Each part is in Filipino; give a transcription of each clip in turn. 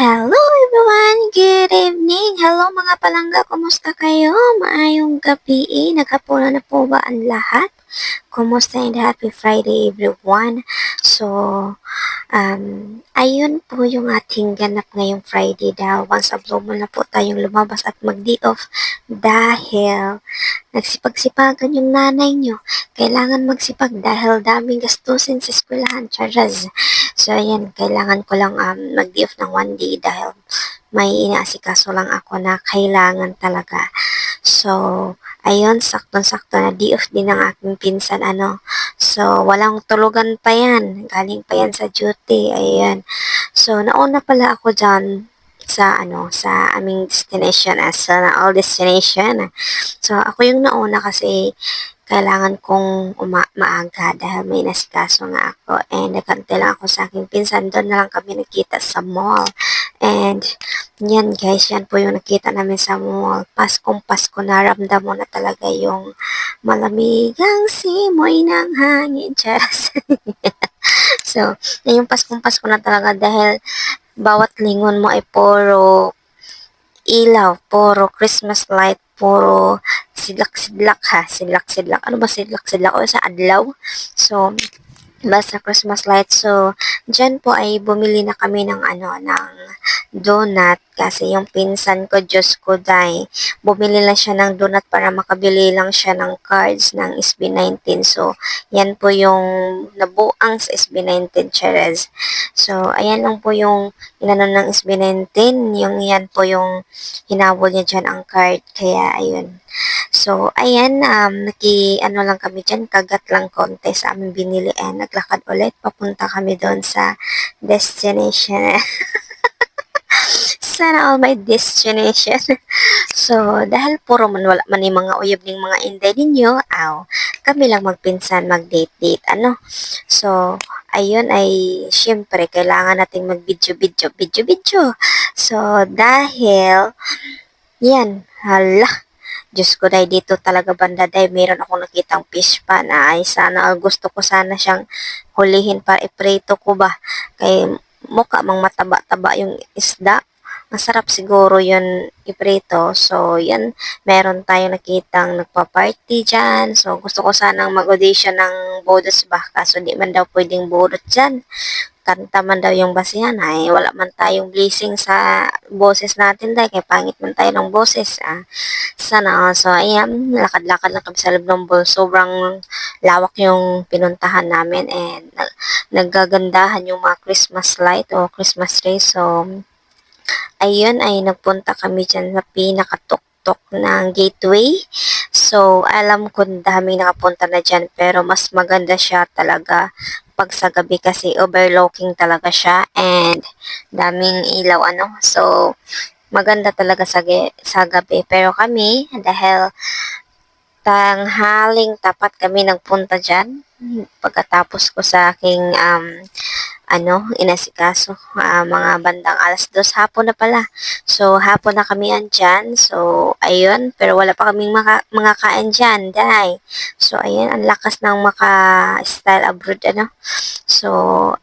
Hello everyone! Good evening! Hello mga palangga! Kumusta kayo? Maayong gabi eh. Naghapunan na po ba ang lahat? Kumusta and happy Friday everyone? So, um, ayun po yung ating ganap ngayong Friday daw. Once of blue moon na po tayong lumabas at mag-day off dahil nagsipag-sipagan yung nanay nyo. Kailangan magsipag dahil daming gastusin sa eskwelahan. Charaz! So, ayan, kailangan ko lang um, mag-day off ng one day dahil may inaasikaso lang ako na kailangan talaga. So, ayun, saktong-sakto na day off din ng aking pinsan, ano. So, walang tulugan pa yan. Galing pa yan sa duty, ayan. So, nauna pala ako dyan sa ano sa aming destination as na all destination. So ako yung nauna kasi kailangan kong uma maaga dahil may nasikaso nga ako. And nagkante lang ako sa aking pinsan. Doon na lang kami nakita sa mall. And yan guys yan po yung nakita namin sa mall. Paskong Pasko naramdam mo na talaga yung malamigang simoy ng hangin. Charas. So yung Paskong Pasko na talaga dahil bawat lingon mo ay puro ilaw, puro Christmas light, puro sidlak-sidlak ha, sidlak-sidlak. Ano ba sidlak-sidlak? O sa adlaw. So, basta Christmas light. So, dyan po ay bumili na kami ng ano, ng donut kasi yung pinsan ko, Diyos ko, day, bumili lang siya ng donut para makabili lang siya ng cards ng SB19. So, yan po yung nabuang sa SB19 Cherez. So, ayan lang po yung inano ng SB19. Yung yan po yung hinabol niya dyan ang card. Kaya, ayun. So, ayan, um, naki, ano lang kami dyan, kagat lang konti sa aming binili. And naglakad ulit, papunta kami doon sa destination. Sana all my destination. so, dahil puro man wala man yung mga uyab ng mga inday ninyo, aw, kami lang magpinsan, mag-date-date, ano. So, ayun ay, syempre, kailangan nating mag-video-video, video-video. So, dahil, yan, hala, Diyos ko dahil dito talaga banda dahil meron akong nakitang fish pa na ay sana gusto ko sana siyang hulihin para iprito ko ba kay mukha mang mataba-taba yung isda masarap siguro yun iprito. So, yan, meron tayong nakitang nagpa-party dyan. So, gusto ko sanang mag-audition ng bodos ba? Kaso di man daw pwedeng bodot dyan. Kanta man daw yung basihan ay wala man tayong blessing sa boses natin dahil kaya pangit man tayo ng boses. Ah. Sana, so ayan, lakad-lakad lang kami sa loob ng ball. Sobrang lawak yung pinuntahan namin and naggagandahan yung mga Christmas light o Christmas tree. So, ayun ay nagpunta kami dyan sa pinakatuktok ng gateway. So, alam ko daming nakapunta na dyan pero mas maganda siya talaga pag sa gabi kasi overlooking talaga siya and daming ilaw ano. So, maganda talaga sa, sa gabi. Pero kami, dahil tanghaling tapat kami nagpunta dyan, pagkatapos ko sa aking um, ano, inasikaso, uh, mga bandang alas dos, hapon na pala. So, hapon na kami andyan. So, ayun, pero wala pa kaming mga, mga kain dyan, dahil. So, ayun, ang lakas ng maka-style abroad, ano. So,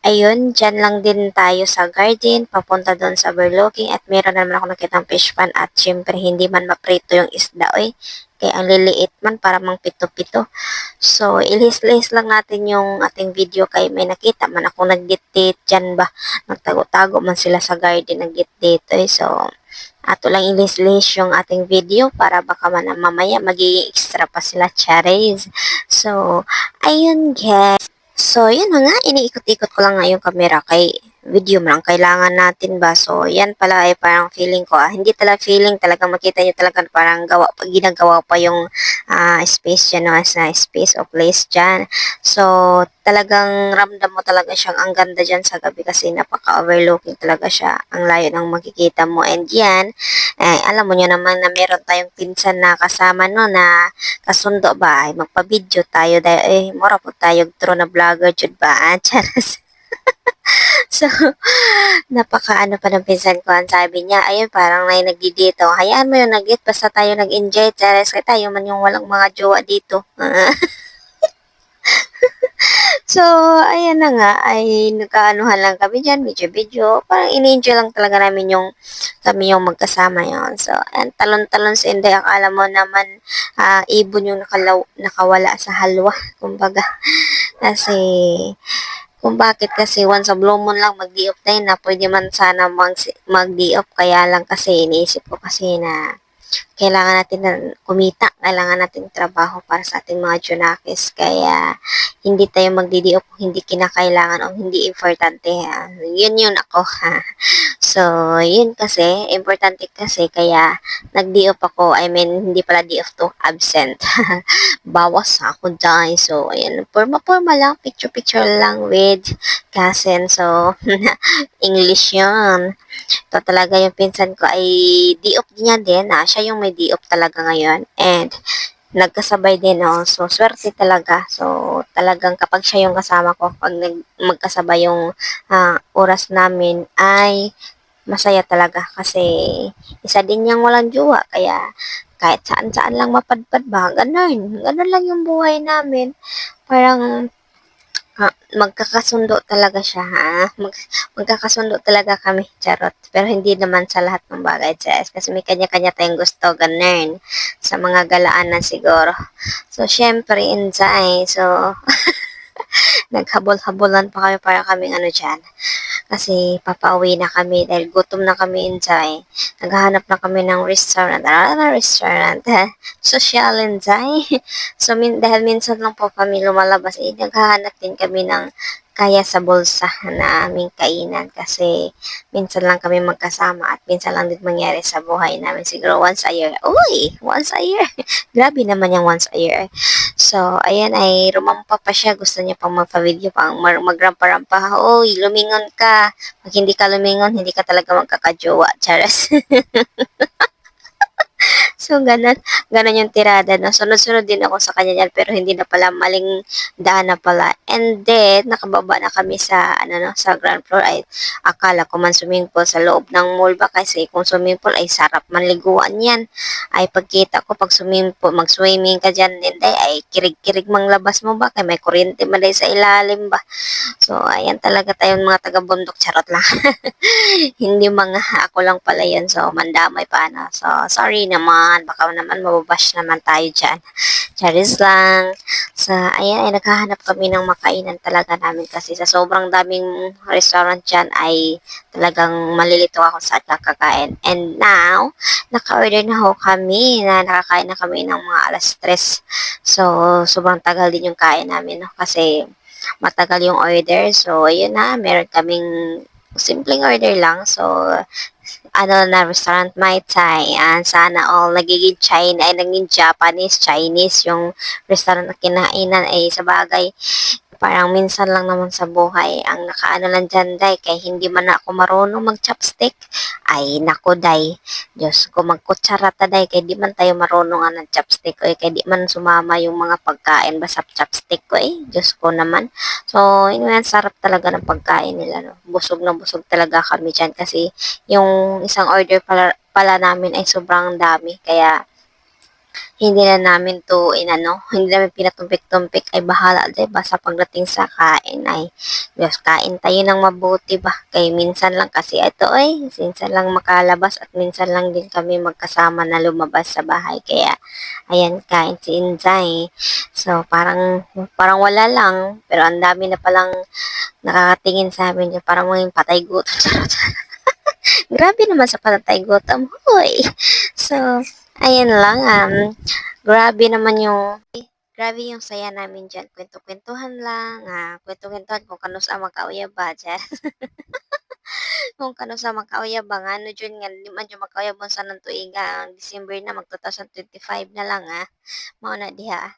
ayun, dyan lang din tayo sa garden, papunta doon sa overlooking, at meron naman ako nakitang fish pan, at syempre, hindi man maprito yung isda, oy. Kaya ang liliit man para mang pito-pito. So, ilis-lis lang natin yung ating video kay may nakita man ako nag-dictate dyan ba. Nagtago-tago man sila sa garden nag-dictate. Eh. So, ato lang ilis-lis yung ating video para baka man mamaya magiging extra pa sila charis. So, ayun guys. So, yun nga, iniikot-ikot ko lang nga yung camera kay video mo lang kailangan natin ba. So, yan pala ay parang feeling ko. Ah. Hindi talaga feeling, talagang makita nyo talaga parang gawa, ginagawa pa yung uh, space dyan, no, as na space of place dyan. So, talagang ramdam mo talaga siyang ang ganda dyan sa gabi kasi napaka-overlooking talaga siya. Ang layo ng makikita mo. And yan, eh, alam mo nyo naman na meron tayong pinsan na kasama no na kasundo ba ay magpa-video tayo dahil eh, mura po tayo true na vlogger jud ba? Charas. So, napaka-ano pa ng pinsan ko. Ang sabi niya, ayun, parang may nagdi-dito. Hayaan mo yung nag basta tayo nag-enjoy. Chares kaya tayo man yung walang mga jowa dito. So, ayan na nga, ay nagkaanuhan lang kami dyan, video-video. Parang in-enjoy lang talaga namin yung kami yung magkasama yon So, ayan, talon-talon si Inday. Akala mo naman uh, ibon yung nakalaw, nakawala sa halwa. Kumbaga, kasi kung bakit kasi once a blue moon lang mag-di-off tayo na pwede man sana mag, mag-di-off kaya lang kasi iniisip ko kasi na kailangan natin na kumita, kailangan natin trabaho para sa ating mga Junakis. Kaya, hindi tayo magdidiop kung hindi kinakailangan o hindi importante. Ha? Yun yun ako. Ha? So, yun kasi, importante kasi, kaya nag-diop ako. I mean, hindi pala diop to, absent. Bawas ako dyan. So, ayan, forma-forma lang, picture-picture lang with cousin. So, English yun. Ito talaga yung pinsan ko ay diop niya din. Ah. Siya yung may diop talaga ngayon. And, nagkasabay din, no? So, swerte talaga. So, talagang kapag siya yung kasama ko, pag nag, magkasabay yung uh, oras namin, ay masaya talaga kasi isa din niyang walang jowa kaya kahit saan-saan lang mapadpad ba, ganun. Ganun lang yung buhay namin. Parang ha, magkakasundo talaga siya, ha? Mag, magkakasundo talaga kami, charot. Pero hindi naman sa lahat ng bagay, Jess. Kasi may kanya-kanya tayong gusto, ganun. Sa mga galaanan siguro. So, syempre, enjoy. So, naghabol-habolan pa kami para kaming ano dyan kasi papauwi na kami dahil gutom na kami insay. Naghahanap na kami ng restaurant. Ano na restaurant? Social insay. so, min dahil minsan lang po kami lumalabas, eh, naghahanap din kami ng kaya sa bulsa na aming kainan kasi minsan lang kami magkasama at minsan lang din mangyari sa buhay namin siguro once a year. Uy, once a year. Grabe naman yung once a year. So, ayan ay rumampa pa siya. Gusto niya pang magpa-video pang magrampa-rampa. Uy, lumingon ka. Pag hindi ka lumingon, hindi ka talaga magkakajowa. Charas. So, ganun, ganun yung tirada, no? Sunod-sunod din ako sa kanya yan, pero hindi na pala maling daan na pala. And then, nakababa na kami sa, ano, no, sa ground floor. Ay, akala ko man swimming pool sa loob ng mall ba? Kasi kung swimming pool, ay sarap manliguan yan. Ay, pagkita ko, pag swimming pool, mag-swimming ka dyan, hindi, ay kirig-kirig mang labas mo ba? Kaya may kuryente malay sa ilalim ba? So, ayan talaga tayong mga taga-bundok. Charot lang. hindi mga, ako lang pala yun. So, mandamay pa, no? So, sorry naman naman. Baka naman mababash naman tayo dyan. Charis lang. Sa, ayan, ay naghahanap kami ng makainan talaga namin kasi sa sobrang daming restaurant dyan ay talagang malilito ako sa kakakain. And now, naka-order na ho kami na nakakain na kami ng mga alas 3. So, sobrang tagal din yung kain namin no? kasi matagal yung order. So, ayun na, meron kaming simpleng order lang. So, ano na restaurant Mai Tai. And sana all nagiging China ay naging Japanese, Chinese yung restaurant na kinainan ay sa bagay parang minsan lang naman sa buhay ang nakaano lang dyan day kay hindi man ako marunong mag chopstick ay nako day. Diyos ko magkutsarata day kay di man tayo marunong ang chopstick ko eh, kay di man sumama yung mga pagkain basta chopstick ko eh Diyos ko naman. So yan sarap talaga ng pagkain nila no. Busog na busog talaga kami dyan kasi yung isang order pala, pala namin ay sobrang dami kaya hindi na namin to inano, hindi namin pinatumpik-tumpik ay bahala, diba? Sa pagdating sa kain ay, Diyos, kain tayo ng mabuti ba? Kay minsan lang kasi ito ay, minsan lang makalabas at minsan lang din kami magkasama na lumabas sa bahay. Kaya, ayan, kain si Inzay. So, parang, parang wala lang, pero ang dami na palang nakakatingin sa amin, parang mga patay gutom. Grabe naman sa patay gutom. Hoy! So, Ayan lang, um, grabe naman yung, grabe yung saya namin dyan. Kwento-kwentuhan lang, ah, kwento-kwentuhan kung kano sa magkauya ba dyan. kung kano sa makauya ba nga, ano dyan nga, di man dyan makauya ba sa nang tuiga, ang December na, mag 2025 na lang, ah. Mauna diha.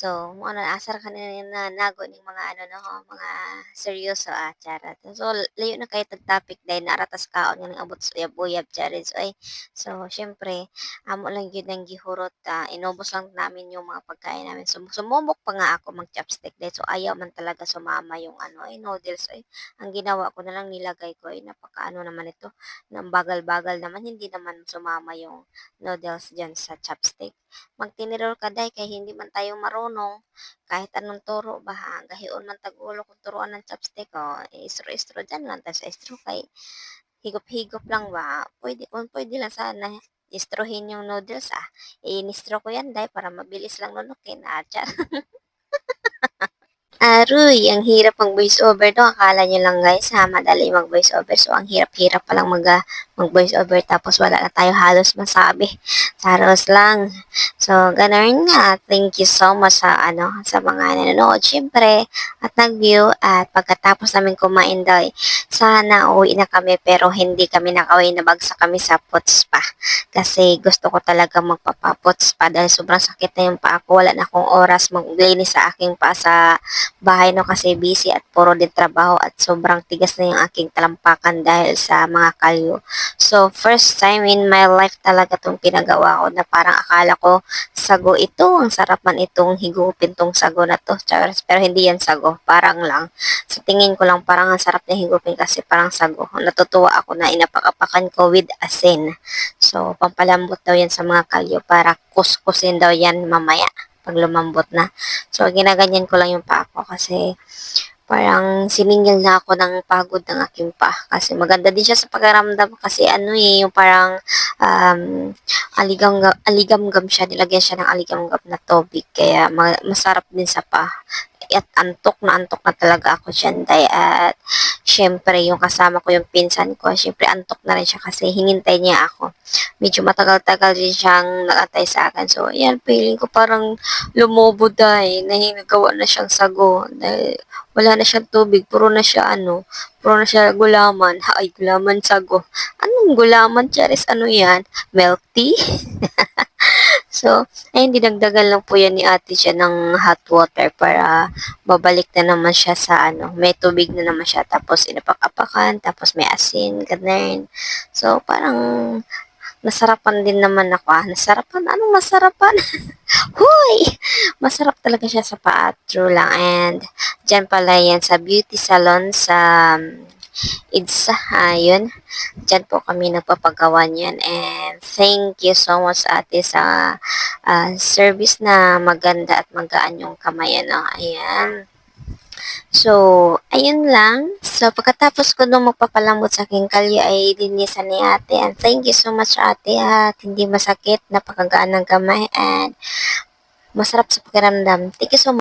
So, mo ano asar ka na nago ning mga ano no, mga seryoso ah, charot. So, layo na kay tag topic dahil naratas kaon nga nang abot sa uyab-uyab. So, ay, so syempre, amo lang gyud nang gihurot ah, inubos lang namin yung mga pagkain namin. So, sumubok pa nga ako mag chopstick dahil so ayaw man talaga sumama yung ano, ay noodles ay. Ang ginawa ko na lang nilagay ko ay napakaano naman ito, nang bagal-bagal naman hindi naman sumama yung noodles diyan sa chopstick. Magtinirol ka dai kay hindi man tayo marunong marunong kahit anong turo ba gahion man tagulo kung turuan ng chopstick o istro-istro dyan lang tayo sa istro kay higop-higop lang ba, pwede, kung pwede lang sana istrohin yung noodles ah. Inistro ko yan dahil para mabilis lang nunukin ah. Aroy, ang hirap mag voice over to. Akala nyo lang guys ha, madali mag voice over. So, ang hirap-hirap palang mag, uh, mag voice over tapos wala na tayo halos masabi. Saros lang. So, ganun nga. Thank you so much sa, ano, sa mga nanonood. Siyempre, at nag-view. At pagkatapos namin kumain daw, sana uwi na kami pero hindi kami nakawin. Nabagsak kami sa puts pa. Kasi gusto ko talaga magpapaputs pa dahil sobrang sakit na yung paa ko. Wala na akong oras maglinis sa aking pa sa bahay no kasi busy at puro din trabaho at sobrang tigas na yung aking talampakan dahil sa mga kalyo. So, first time in my life talaga itong pinagawa ko na parang akala ko sago ito. Ang sarap man itong higupin tong sago na to. Pero hindi yan sago. Parang lang. Sa tingin ko lang parang ang sarap niya higupin kasi parang sago. Natutuwa ako na inapak-apakan ko with asin. So, pampalambot daw yan sa mga kalyo para kuskusin daw yan mamaya pag lumambot na. So, ginaganyan ko lang yung paa ko kasi parang siningil na ako ng pagod ng aking pa. Kasi maganda din siya sa pagaramdam kasi ano eh, yung parang um, aligam, aligamgam siya, nilagyan siya ng aligamgam na tubig. Kaya ma- masarap din sa pa. At antok na antok na talaga ako dyan. At syempre, yung kasama ko yung pinsan ko, syempre antok na rin siya kasi hinintay niya ako. Medyo matagal-tagal din siyang nakatay sa akin. So, yan, feeling ko parang lumobo dahil nahinagawa na siyang sago. Dahil wala na siyang tubig, puro na siya ano, puro na siya gulaman. Ay, gulaman sago. Anong gulaman, Charis? Ano yan? Milk tea? So, ayun, dinagdagan lang po yan ni ate siya ng hot water para babalik na naman siya sa ano, may tubig na naman siya. Tapos, inapak-apakan, tapos may asin, ganun. So, parang nasarapan din naman ako ah. Nasarapan? Anong masarapan? Huy! Masarap talaga siya sa paa. True lang. And, dyan pala yan sa beauty salon sa IDSA. Ayun. Diyan po kami nagpapagawa niyan. And thank you so much ate sa uh, service na maganda at magaan yung kamay. Ano? Ayan. So, ayun lang. So, pagkatapos ko nung magpapalamot sa aking kalye ay linisan ni ate. And thank you so much ate at hindi masakit, napakagaan ng kamay and masarap sa pakiramdam. Thank you so much.